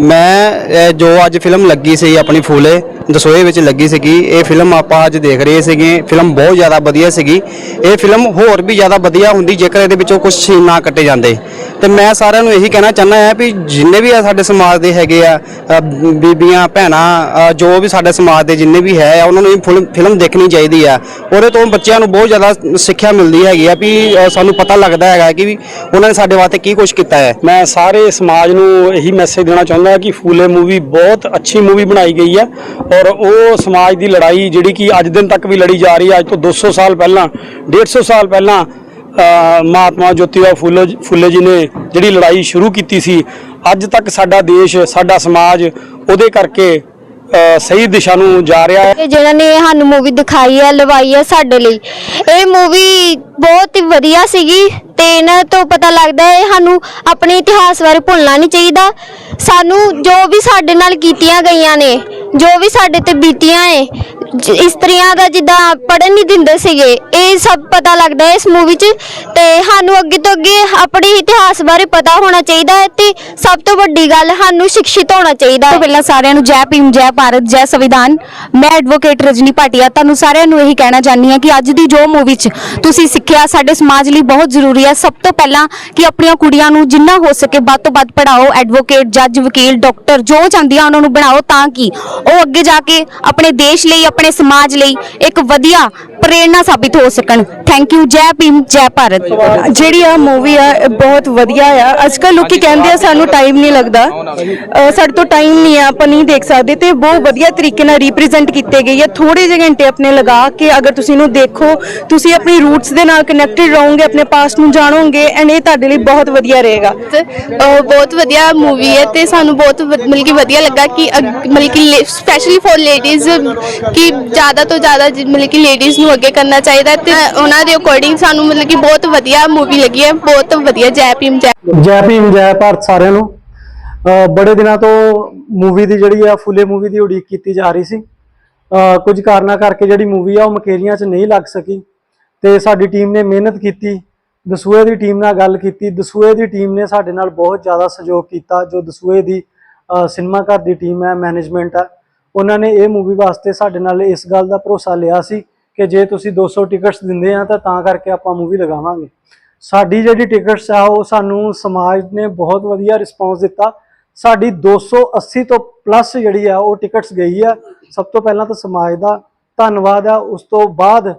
ਮੈਂ ਜੋ ਅੱਜ ਫਿਲਮ ਲੱਗੀ ਸੀ ਆਪਣੀ ਫੂਲੇ ਦਸੋਏ ਵਿੱਚ ਲੱਗੀ ਸੀਗੀ। ਇਹ ਫਿਲਮ ਆਪਾਂ ਅੱਜ ਦੇਖ ਰਹੇ ਸੀਗੇ। ਫਿਲਮ ਬਹੁਤ ਜ਼ਿਆਦਾ ਵਧੀਆ ਸੀਗੀ। ਇਹ ਫਿਲਮ ਹੋਰ ਵੀ ਜ਼ਿਆਦਾ ਵਧੀਆ ਹੁੰਦੀ ਜੇਕਰ ਇਹਦੇ ਵਿੱਚੋਂ ਕੁਝ ਸੀਨ ਨਾ ਕੱਟੇ ਜਾਂਦੇ। ਤੇ ਮੈਂ ਸਾਰਿਆਂ ਨੂੰ ਇਹੀ ਕਹਿਣਾ ਚਾਹੁੰਦਾ ਹਾਂ ਵੀ ਜਿੰਨੇ ਵੀ ਆ ਸਾਡੇ ਸਮਾਜ ਦੇ ਹੈਗੇ ਆ ਬੀਬੀਆਂ, ਭੈਣਾਂ ਜੋ ਵੀ ਸਾਡੇ ਸਮਾਜ ਦੇ ਜਿੰਨੇ ਵੀ ਹੈ ਉਹਨਾਂ ਨੂੰ ਇਹ ਫਿਲਮ ਦੇਖਣੀ ਚਾਹੀਦੀ ਆ। ਉਹਦੇ ਤੋਂ ਬੱਚਿਆਂ ਨੂੰ ਬਹੁਤ ਜ਼ਿਆਦਾ ਸਿੱਖਿਆ ਮਿਲਦੀ ਹੈਗੀ ਆ ਵੀ ਸਾਨੂੰ ਪਤਾ ਲੱਗਦਾ ਹੈਗਾ ਕਿ ਵੀ ਉਹਨਾਂ ਨੇ ਸਾਡੇ ਵਾਸਤੇ ਕੀ ਕੁਝ ਕੀਤਾ ਹੈ। ਮੈਂ ਸਾਰੇ ਸਮਾਜ ਨੂੰ ਇਹੀ ਮੈਸੇਜ ਦੇਣਾ ਚਾਹੁੰਦਾ ਕਿ ਫੂਲੇ ਮੂਵੀ ਬਹੁਤ ਅੱਛੀ ਮੂਵੀ ਬਣਾਈ ਗਈ ਹੈ ਔਰ ਉਹ ਸਮਾਜ ਦੀ ਲੜਾਈ ਜਿਹੜੀ ਕਿ ਅੱਜ ਦਿਨ ਤੱਕ ਵੀ ਲੜੀ ਜਾ ਰਹੀ ਹੈ ਅੱਜ ਤੋਂ 200 ਸਾਲ ਪਹਿਲਾਂ 150 ਸਾਲ ਪਹਿਲਾਂ ਅ, ਮਹਾਤਮਾ ਜੋਤੀਬਾ ਫੂਲੇ ਫੂਲੇ ਜੀ ਨੇ ਜਿਹੜੀ ਲੜਾਈ ਸ਼ੁਰੂ ਕੀਤੀ ਸੀ ਅੱਜ ਤੱਕ ਸਾਡਾ ਦੇਸ਼ ਸਾਡਾ ਸਮਾਜ ਉਹਦੇ ਕਰਕੇ ਸਹੀ ਦਿਸ਼ਾ ਨੂੰ ਜਾ ਰਿਹਾ ਹੈ। ਜਿਹੜਾ ਨੇ ਸਾਨੂੰ ਮੂਵੀ ਦਿਖਾਈ ਹੈ ਲਵਾਈ ਹੈ ਸਾਡੇ ਲਈ। ਇਹ ਮੂਵੀ ਬਹੁਤ ਹੀ ਵਧੀਆ ਸੀਗੀ ਤੇ ਇਹਨਾਂ ਤੋਂ ਪਤਾ ਲੱਗਦਾ ਹੈ ਸਾਨੂੰ ਆਪਣੇ ਇਤਿਹਾਸ ਬਾਰੇ ਭੁੱਲਣਾ ਨਹੀਂ ਚਾਹੀਦਾ। ਸਾਨੂੰ ਜੋ ਵੀ ਸਾਡੇ ਨਾਲ ਕੀਤੀਆਂ ਗਈਆਂ ਨੇ ਜੋ ਵੀ ਸਾਡੇ ਤੇ ਬੀਤੀਆਂ ਏ ਜ- ਇਸਤਰੀਆਂ ਦਾ ਜਿੱਦਾਂ ਪੜਨ ਨਹੀਂ ਦਿੰਦੇ ਸੀਗੇ, ਇਹ ਸਭ ਪਤਾ ਲੱਗਦਾ ਹੈ ਇਸ ਮੂਵੀ 'ਚ ਤੇ ਸਾਨੂੰ ਅੱਗੇ ਤੋਂ ਅੱਗੇ ਆਪਣੇ ਇਤਿਹਾਸ ਬਾਰੇ ਪਤਾ ਹੋਣਾ ਚਾਹੀਦਾ ਹੈ ਤੇ ਸਭ ਤੋਂ ਵੱਡੀ ਗੱਲ ਸਾਨੂੰ ਸਿੱਖਿਤ ਹੋਣਾ ਚਾਹੀਦਾ ਹੈ। ਪਹਿਲਾਂ ਸਾਰਿਆਂ ਨੂੰ ਜੈ ਭੀਮ, ਜੈ ਭਾਰਤ, ਜੈ ਸੰਵਿਧਾਨ। ਮੈਂ ਐਡਵੋਕੇਟ ਰਜਨੀ ਭਾਟੀਆ, ਤੁਹਾਨੂੰ ਸਾਰਿਆਂ ਨੂੰ ਇਹੀ ਕਹਿਣਾ ਚਾਹੁੰਦੀ ਹਾਂ ਕਿ ਅੱਜ ਦੀ ਜੋ ਮੂਵੀ 'ਚ ਤੁਸੀਂ ਸਿੱਖਿਆ ਸਾਡੇ ਸਮਾਜ ਲਈ ਬਹੁਤ ਜ਼ਰੂਰੀ ਹੈ। ਸਭ ਤੋਂ ਪਹਿਲਾਂ ਕਿ ਆਪਣੀਆਂ ਕੁੜੀਆਂ ਨੂੰ ਜਿੰਨਾ ਹੋ ਸਕੇ ਵੱਧ ਤੋਂ ਵੱਧ ਪੜਾਓ ਐਡਵੋਕੇਟ ਜੱਜ ਵਕੀਲ ਡਾਕਟਰ ਜੋ ਚਾਹੁੰਦੀਆਂ ਉਹਨਾਂ ਨੂੰ ਬਣਾਓ ਤਾਂ ਕਿ। ਉਹ ਅੱਗੇ ਜਾ ਕੇ ਆਪਣੇ ਦੇਸ਼ ਲਈ, ਆਪਣੇ ਸਮਾਜ ਲਈ ਇੱਕ ਵਧੀਆ ਪ੍ਰੇਰਣਾ ਸਾਬਿਤ ਹੋ ਸਕਣ। ਥੈਂਕ ਯੂ ਜੈ ਭੀਮ ਜੈ ਭਾਰਤ। ਜਿਹੜੀ ਆ ਮੂਵੀ ਆ ਇਹ ਬਹੁਤ ਵਧੀਆ ਆ। ਅੱਜ ਕੱਲ ਲੋਕੀ ਕਹਿੰਦੇ ਆ ਸਾਨੂੰ ਟਾਈਮ ਨਹੀਂ ਲੱਗਦਾ। ਸਾਡੇ ਤੋਂ ਟਾਈਮ ਨਹੀਂ ਆ ਆਪਾਂ ਨਹੀਂ ਦੇਖ ਸਕਦੇ ਤੇ ਬਹੁਤ ਵਧੀਆ ਤਰੀਕੇ ਨਾਲ ਰਿਪਰੈਜ਼ੈਂਟ ਕੀਤੇ ਗਈ ਆ। ਥੋੜੇ ਜਿਹੇ ਘੰਟੇ ਆਪਣੇ ਲਗਾ ਕੇ ਅਗਰ ਤੁਸੀਂ ਇਹਨੂੰ ਦੇਖੋ ਤੁਸੀਂ ਆਪਣੀ ਰੂਟਸ ਦੇ ਨਾਲ ਕਨੈਕਟਡ ਰਹੋਗੇ ਆਪਣੇ ਪਾਸਟ ਨੂੰ ਜਾਣੋਗੇ ਐਂਡ ਇਹ ਤੁਹਾਡੇ ਲਈ ਬਹੁਤ ਵਧੀਆ ਰਹੇਗਾ। ਅਹ ਬਹੁਤ ਵਧੀਆ ਮੂਵੀ ਹੈ ਤੇ ਸਾਨੂੰ ਬਹੁਤ ਵ- ਮਤਲਬ ਕਿ ਵਧੀਆ ਲੱਗਾ ਕਿ ਅਗ- ਮਤਲਬ ਕਿ ਸਪੈਸ਼ਲੀ ਫॉर ਲੇਡੀਜ਼ ਕਿ ਜ਼ਿਆਦਾ ਤੋਂ ਜ਼ਿਆਦਾ ਜ- ਮਤਲਬ ਕਿ ਲੇਡੀਜ਼ ਨੂੰ ਅੱਗੇ ਕਰਨਾ ਚਾਹੀਦਾ ਹੈ ਤੇ ਉਹਨਾਂ ਦੇ ਅਕੋਰਡਿੰਗ ਸਾਨੂੰ ਮਤਲਬ ਕਿ ਬਹੁਤ ਵਧੀਆ ਮੂਵੀ ਲੱਗੀ ਹੈ, ਬਹੁਤ ਵਧੀਆ ਜੈ ਭੀਮ, ਜੈ ਜੈ ਭੀਮ, ਜੈ ਭਾਰਤ ਸਾਰਿਆਂ ਨੂੰ। ਅਹ ਬੜੇ ਦਿਨਾਂ ਤੋਂ ਮੂਵੀ ਦੀ ਜਿਹੜੀ ਆ, ਫੁੱਲੇ ਮੂਵੀ ਦੀ ਉਡੀਕ ਕੀਤੀ ਜਾ ਰਹੀ ਸੀ। ਅਹ ਕੁਝ ਕਾਰਨਾਂ ਕਰਕੇ ਜਿਹੜੀ ਮੂਵੀ ਆ, ਉਹ ਮਕੇਰੀਆਂ 'ਚ ਨਹੀਂ ਲੱਗ ਸਕੀ। ਤੇ ਸਾਡੀ ਟੀਮ ਨੇ ਮਿਹਨਤ ਕੀਤੀ, ਦਸੂਏ ਦੀ ਟੀਮ ਨਾਲ ਗੱਲ ਕੀਤੀ। ਦਸੂਏ ਦੀ ਟੀਮ ਨੇ ਸਾਡੇ ਨਾਲ ਬਹੁਤ ਜ਼ਿਆਦਾ ਸਹਿਯੋਗ ਕੀਤਾ, ਜੋ ਦਸੂਏ ਦੀ ਅਹ ਸਿਨੇਮਾ ਘਰ ਦੀ ਟੀਮ ਹੈ ਮੈਨੇਜਮੈਂਟ ਆ ਉਹਨਾਂ ਨੇ ਇਹ ਮੂਵੀ ਵਾਸਤੇ ਸਾਡੇ ਨਾਲ ਇਸ ਗੱਲ ਦਾ ਭਰੋਸਾ ਲਿਆ ਸੀ ਕਿ ਜੇ ਤੁਸੀਂ 200 ਟਿਕਟਸ ਦਿੰਦੇ ਆ ਤਾਂ ਤਾਂ ਕਰਕੇ ਆਪਾਂ ਮੂਵੀ ਲਗਾਵਾਂਗੇ। ਸਾਡੀ ਜਿਹੜੀ ਟਿਕਟਸ ਆ, ਉਹ ਸਾਨੂੰ ਸਮਾਜ ਨੇ ਬਹੁਤ ਵਧੀਆ ਰਿਸਪੌਂਸ ਦਿੱਤਾ। ਸਾਡੀ 280 ਤੋਂ ਪਲੱਸ ਜਿਹੜੀ ਆ, ਉਹ ਟਿਕਟਸ ਗਈ ਆ। ਸਭ ਤੋਂ ਪਹਿਲਾਂ ਤਾਂ ਸਮਾਜ ਦਾ ਧੰਨਵਾਦ ਆ। ਉਸ ਤੋਂ ਬਾਅਦ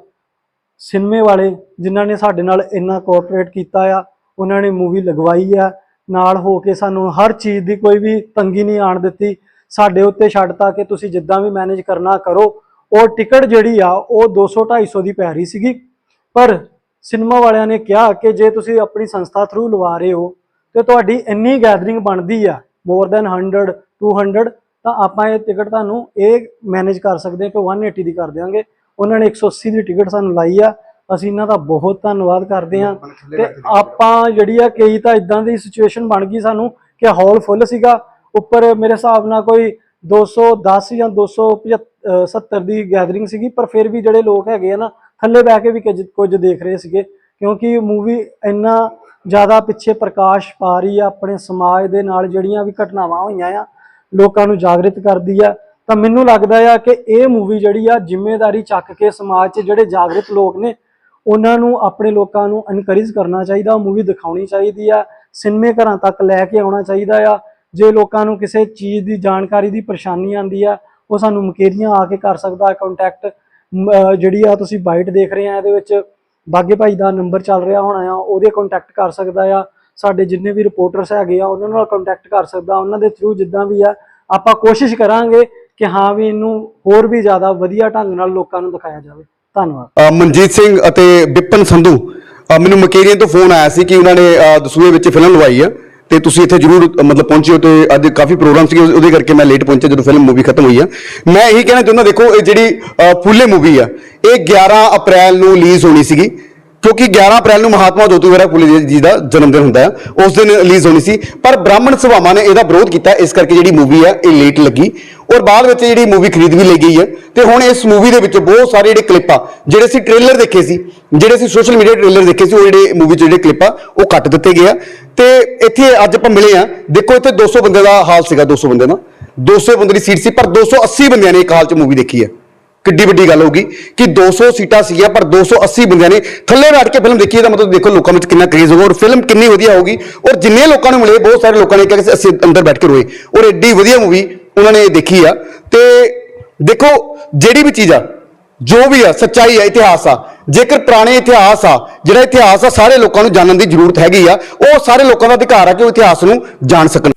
ਸਿਨੇਮੇ ਵਾਲੇ ਜਿਨ੍ਹਾਂ ਨੇ ਸਾਡੇ ਨਾਲ ਇੰਨਾ ਕੋਆਪਰੇਟ ਕੀਤਾ ਆ, ਉਹਨਾਂ ਨੇ ਮੂਵੀ ਲਗਵਾਈ ਆ। ਨਾਲ ਹੋ ਕੇ ਸਾਨੂੰ ਹਰ ਚੀਜ਼ ਦੀ ਕੋਈ ਵੀ ਤੰਗੀ ਨਹੀਂ ਆਣ ਦਿੱਤੀ। ਸਾਡੇ ਉੱਤੇ ਛੱਡਤਾ ਕਿ ਤੁਸੀਂ ਜਿੱਦਾਂ ਵੀ ਮੈਨੇਜ ਕਰਨਾ ਕਰੋ। ਉਹ ਟਿਕਟ ਜਿਹੜੀ ਆ ਉਹ 200 250 ਦੀ ਪੈ ਰਹੀ ਸੀਗੀ। ਪਰ ਸਿਨੇਮਾ ਵਾਲਿਆਂ ਨੇ ਕਿਹਾ ਕਿ ਜੇ ਤੁਸੀਂ ਆਪਣੀ ਸੰਸਥਾ ਥਰੂ ਲਵਾ ਰਹੇ ਹੋ ਤੇ ਤੁਹਾਡੀ ਇੰਨੀ ਗੈਦਰਿੰਗ ਬਣਦੀ ਆ ਮੋਰ ਦੈਨ 100 200 ਤਾਂ ਆਪਾਂ ਇਹ ਟਿਕਟ ਤੁਹਾਨੂੰ ਇਹ ਮੈਨੇਜ ਕਰ ਸਕਦੇ ਹਾਂ ਕਿ 180 ਦੀ ਕਰ ਦਿਆਂਗੇ। ਉਹਨਾਂ ਨੇ 180 ਦੀ ਟਿਕਟ ਸਾਨੂੰ ਲਾਈ ਆ। ਅਸੀਂ ਇਹਨਾਂ ਦਾ ਬਹੁਤ ਧੰਨਵਾਦ ਕਰਦੇ ਹਾਂ। ਤੇ ਆਪਾਂ ਜਿਹੜੀ ਆ ਕਈ ਤਾਂ ਇਦਾਂ ਦੀ ਸਿਚੁਏਸ਼ਨ ਬਣ ਗਈ ਸਾਨੂੰ ਕਿ ਹਾਲ ਫੁੱਲ ਸੀਗਾ। ਉੱਪਰ ਮੇਰੇ ਹਿਸਾਬ ਨਾਲ ਕੋਈ 210 ਜਾਂ 270 ਦੀ ਗੈਦਰਿੰਗ ਸੀਗੀ, ਪਰ ਫਿਰ ਵੀ ਜਿਹੜੇ ਲੋਕ ਹੈਗੇ ਆ ਨਾ, ਥੱਲੇ ਬਹਿ ਕੇ ਵੀ ਕੁਝ ਕੁਝ ਦੇਖ ਰਹੇ ਸੀਗੇ, ਕਿਉਂਕਿ ਮੂਵੀ ਇੰਨਾ ਜ਼ਿਆਦਾ ਪਿੱਛੇ ਪ੍ਰਕਾਸ਼ ਪਾ ਰਹੀ ਆ ਆਪਣੇ ਸਮਾਜ ਦੇ ਨਾਲ ਜਿਹੜੀਆਂ ਵੀ ਘਟਨਾਵਾਂ ਹੋਈਆਂ ਆ, ਲੋਕਾਂ ਨੂੰ ਜਾਗਰਿਤ ਕਰਦੀ ਆ, ਤਾਂ ਮੈਨੂੰ ਲੱਗਦਾ ਆ ਕਿ ਇਹ ਮੂਵੀ ਜਿਹੜੀ ਆ ਜ਼ਿੰਮੇਵਾਰੀ ਚੱਕ ਕੇ ਸਮਾਜ 'ਚ ਜਿਹੜੇ ਜਾਗਰਿਤ ਲੋਕ ਨੇ, ਉਹਨਾਂ ਨੂੰ ਆਪਣੇ ਲੋਕਾਂ ਨੂੰ ਇਨਕਰੇਜ ਕਰਨਾ ਚਾਹੀਦਾ ਮੂਵੀ ਦਿਖਾਉਣੀ ਚਾਹੀਦੀ ਆ ਸਿਨੇਮੇ ਘਰਾਂ ਤੱਕ ਲੈ ਕੇ ਆਉਣਾ ਚਾਹੀਦਾ ਆ ਜੇ ਲੋਕਾਂ ਨੂੰ ਕਿਸੇ ਚੀਜ਼ ਦੀ ਜਾਣਕਾਰੀ ਦੀ ਪਰੇਸ਼ਾਨੀ ਆਂਦੀ ਆ ਉਹ ਸਾਨੂੰ ਮਕੇਰੀਆਂ ਆ ਕੇ ਕਰ ਸਕਦਾ ਕੰਟੈਕਟ ਜਿਹੜੀ ਆ ਤੁਸੀਂ ਬਾਈਟ ਦੇਖ ਰਹੇ ਆ ਇਹਦੇ ਵਿੱਚ ਬਾਗੇ ਭਾਈ ਦਾ ਨੰਬਰ ਚੱਲ ਰਿਹਾ ਹੋਣਾ ਆ ਉਹਦੇ ਕੰਟੈਕਟ ਕਰ ਸਕਦਾ ਆ। ਸਾਡੇ ਜਿੰਨੇ ਵੀ ਰਿਪੋਰਟਰਸ ਹੈਗੇ ਆ ਉਹਨਾਂ ਨਾਲ ਕੰਟੈਕਟ ਕਰ ਸਕਦਾ ਉਹਨਾਂ ਦੇ ਥਰੂ ਜਿੱਦਾਂ ਵੀ ਆ ਆਪਾਂ ਕੋਸ਼ਿਸ਼ ਕਰਾਂਗੇ ਕਿ ਹਾਂ ਵੀ ਇਹਨੂੰ ਹੋਰ ਵੀ ਜ਼ਿਆਦਾ ਵਧੀਆ ਢੰਗ ਨਾਲ ਲੋਕਾਂ ਨੂੰ ਦਿਖਾਇਆ ਜਾਵੇ। ਧੰਨਵਾਦ। ਮਨਜੀਤ ਸਿੰਘ ਅਤੇ ਵਿਪਨ ਸੰਧੂ ਮੈਨੂੰ ਮਕੇਰੀਆਂ ਤੋਂ ਫੋਨ ਆਇਆ ਸੀ ਕਿ ਉਹਨਾਂ ਨੇ ਅ, ਦਸੂਏ ਵਿੱਚ ਫਿਲਮ ਲਵਾਈ ਆ। ਤੇ ਤੁਸੀਂ ਇੱਥੇ ਜਰੂਰ, ਮਤਲਬ ਪਹੁੰਚਿਓ ਤੇ ਅੱਜ ਕਾਫੀ ਪ੍ਰੋਗਰਾਮ ਸੀ ਉਹਦੇ ਕਰਕੇ ਮੈਂ ਲੇਟ ਪਹੁੰਚਿਆ ਜਦੋਂ ਫਿਲਮ ਮੂਵੀ ਖਤਮ ਹੋਈ ਆ। ਮੈਂ ਇਹੀ ਕਹਿਣਾ ਚਾਹੁੰਦਾ, ਦੇਖੋ, ਇਹ ਜਿਹੜੀ ਫੁੱਲੇ ਮੂਵੀ ਆ, ਇਹ 11 ਅਪ੍ਰੈਲ ਨੂੰ ਰਿਲੀਜ਼ ਹੋਣੀ ਸੀਗੀ। ਕਿਉਂਕਿ 11 ਅਪ੍ਰੈਲ ਨੂੰ ਮਹਾਤਮਾ ਜੋਤੀਬਾ ਫੂਲੇ ਜੀ ਦਾ ਜਨਮ ਦਿਨ ਹੁੰਦਾ ਹੈ। ਉਸ ਦਿਨ ਰਿਲੀਜ਼ ਹੋਣੀ ਸੀ। ਪਰ ਬ੍ਰਾਹਮਣ ਸਭਾਵਾਂ ਨੇ ਇਹਦਾ ਵਿਰੋਧ ਕੀਤਾ। ਇਸ ਕਰਕੇ ਜਿਹੜੀ ਮੂਵੀ ਹੈ, ਇਹ ਲੇਟ ਲੱਗੀ। ਔਰ ਬਾਅਦ ਵਿੱਚ ਜਿਹੜੀ ਮੂਵੀ ਖਰੀਦ ਵੀ ਲਈ ਗਈ ਹੈ। ਤੇ ਹੁਣ ਇਸ ਮੂਵੀ ਦੇ ਵਿੱਚ ਬਹੁਤ ਸਾਰੇ ਜਿਹੜੇ ਕਲਿੱਪ ਆ, ਜਿਹੜੇ ਅਸੀਂ ਟ੍ਰੇਲਰ ਦੇਖੇ ਸੀ, ਜਿਹੜੇ ਅਸੀਂ ਸੋਸ਼ਲ ਮੀਡੀਆ ਟ੍ਰੇਲਰ ਦੇਖੇ ਸੀ, ਉਹ ਜਿਹੜੇ ਮੂਵੀ 'ਚ ਜਿਹੜੇ ਕਲਿੱਪ ਆ, ਉਹ ਕੱਟ ਦਿੱਤੇ ਗਏ ਆ। ਤੇ ਇੱਥੇ ਅੱਜ ਆਪਾਂ ਮਿਲੇ ਆ। ਦੇਖੋ, ਇੱਥੇ 200 ਬੰਦੇ ਦਾ ਹਾਲ ਸੀਗਾ 200 ਬੰਦੇ ਦਾ। 200 ਬੰਦੇ ਦੀ ਸੀਟ ਸੀ, ਪਰ 280 ਬੰਦਿਆਂ ਨੇ ਇੱਕ ਹਾਲ 'ਚ ਮੂਵੀ ਦੇਖੀ ਹੈ। ਕਿੱਡੀ ਵੱਡੀ ਗੱਲ ਹੋਊਗੀ ਕਿ 200 ਸੀਟਾਂ ਸੀਗੀਆਂ, ਪਰ 280 ਬੰਦਿਆਂ ਨੇ ਥੱਲੇ ਬੈਠ ਕੇ ਫਿਲਮ ਦੇਖੀ ਇਹਦਾ ਮਤਲਬ ਦੇਖੋ ਲੋਕਾਂ ਵਿੱਚ ਕਿੰਨਾ ਕਰੇਜ਼ ਹੋਊਗਾ ਔਰ ਫਿਲਮ ਕਿੰਨੀ ਵਧੀਆ ਹੋਊਗੀ। ਔਰ ਜਿੰਨੇ ਲੋਕਾਂ ਨੂੰ ਮਿਲੇ, ਬਹੁਤ ਸਾਰੇ ਲੋਕਾਂ ਨੇ ਕਿਹਾ ਕਿ ਅਸੀਂ ਅੰਦਰ ਬੈਠ ਕੇ ਰੋਏ। ਔਰ ਐਡੀ ਵਧੀਆ ਮੂਵੀ ਉਹਨਾਂ ਨੇ ਦੇਖੀ ਆ। ਤੇ ਦੇਖੋ, ਜਿਹੜੀ ਵੀ ਚੀਜ਼ ਆ, ਜੋ ਵੀ ਆ, ਸੱਚਾਈ ਆ, ਇਤਿਹਾਸ ਆ। ਜੇਕਰ ਪੁਰਾਣੇ ਇਤਿਹਾਸ ਆ, ਜਿਹੜਾ ਇਤਿਹਾਸ ਆ, ਸਾਰੇ ਲੋਕਾਂ ਨੂੰ ਜਾਣਨ ਦੀ ਜ਼ਰੂਰਤ ਹੈਗੀ ਆ। ਉਹ ਸਾਰੇ ਲੋਕਾਂ ਦਾ ਅਧਿਕਾਰ ਆ ਕਿ ਉਹ ਇਤਿਹਾਸ ਨੂੰ ਜਾਣ ਸਕਣ।